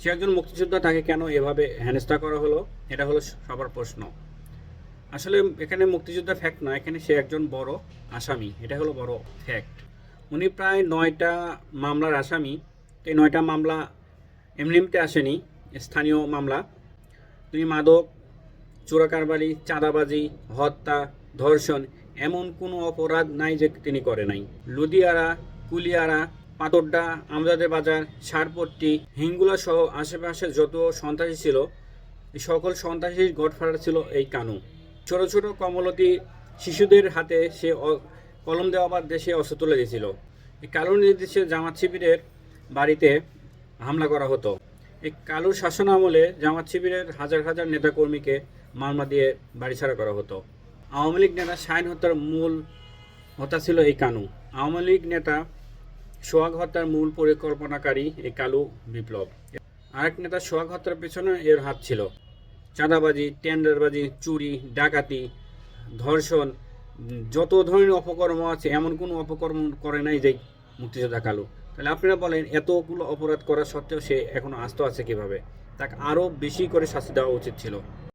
সে একজন মুক্তিযোদ্ধা, তাকে কেন এভাবে হেনস্থা করা হলো? এটা হলো সবার প্রশ্ন। আসলে এখানে মুক্তিযোদ্ধা ফ্যাক্ট নয় এখানে সে একজন বড় আসামি। এটা হলো বড় ফ্যাক্ট উনি প্রায় নয়টা মামলার আসামি। এই নয়টা মামলা এমনি এমনিতে আসেনি, স্থানীয় মামলা। তিনি মাদক, চোরাকারবারি, চাঁদাবাজি, হত্যা, ধর্ষণ, এমন কোনো অপরাধ নাই যে তিনি করে নাই। লুদিয়ারা কুলিয়ারা পাতড্ডা আমজাদের বাজার, সারপট্টি, হিঙ্গুলা সহ আশেপাশে যত সন্ত্রাসী ছিল সকল সন্ত্রাসীর গডফাদার ছিল এই কানু। ছোট ছোট কমলতি শিশুদের হাতে সে কলম দেওয়া বাদ সে অস্ত্র তুলে দিয়েছিল। এই কালুর নির্দেশে জামাত শিবিরের বাড়িতে হামলা করা হতো। এই কালুর শাসন আমলে জামাত শিবিরের হাজার হাজার নেতাকর্মীকে মামলা দিয়ে বাড়ি ছাড়া করা হতো। আওয়ামী লীগ নেতা শাহিন হত্যার মূল হত্যা ছিল এই কানু। আওয়ামী লীগ নেতা সোহাগ হত্যার মূল পরিকল্পনাকারী এই কালু বিপ্লব। আরেক নেতা সোহাগ হত্যার পেছনে এর হাত ছিল। চাঁদাবাজি, টেন্ডারবাজি, চুরি, ডাকাতি, ধর্ষণ, যত ধরনের অপকর্ম আছে, এমন কোনো অপকর্ম করে নাই যে মুক্তিযোদ্ধা কালু। তাহলে আপনারা বলেন, এতগুলো অপরাধ করা সত্ত্বেও সে এখনও আস্ত আছে কীভাবে? তাকে আরও বেশি করে শাস্তি দেওয়া উচিত ছিল।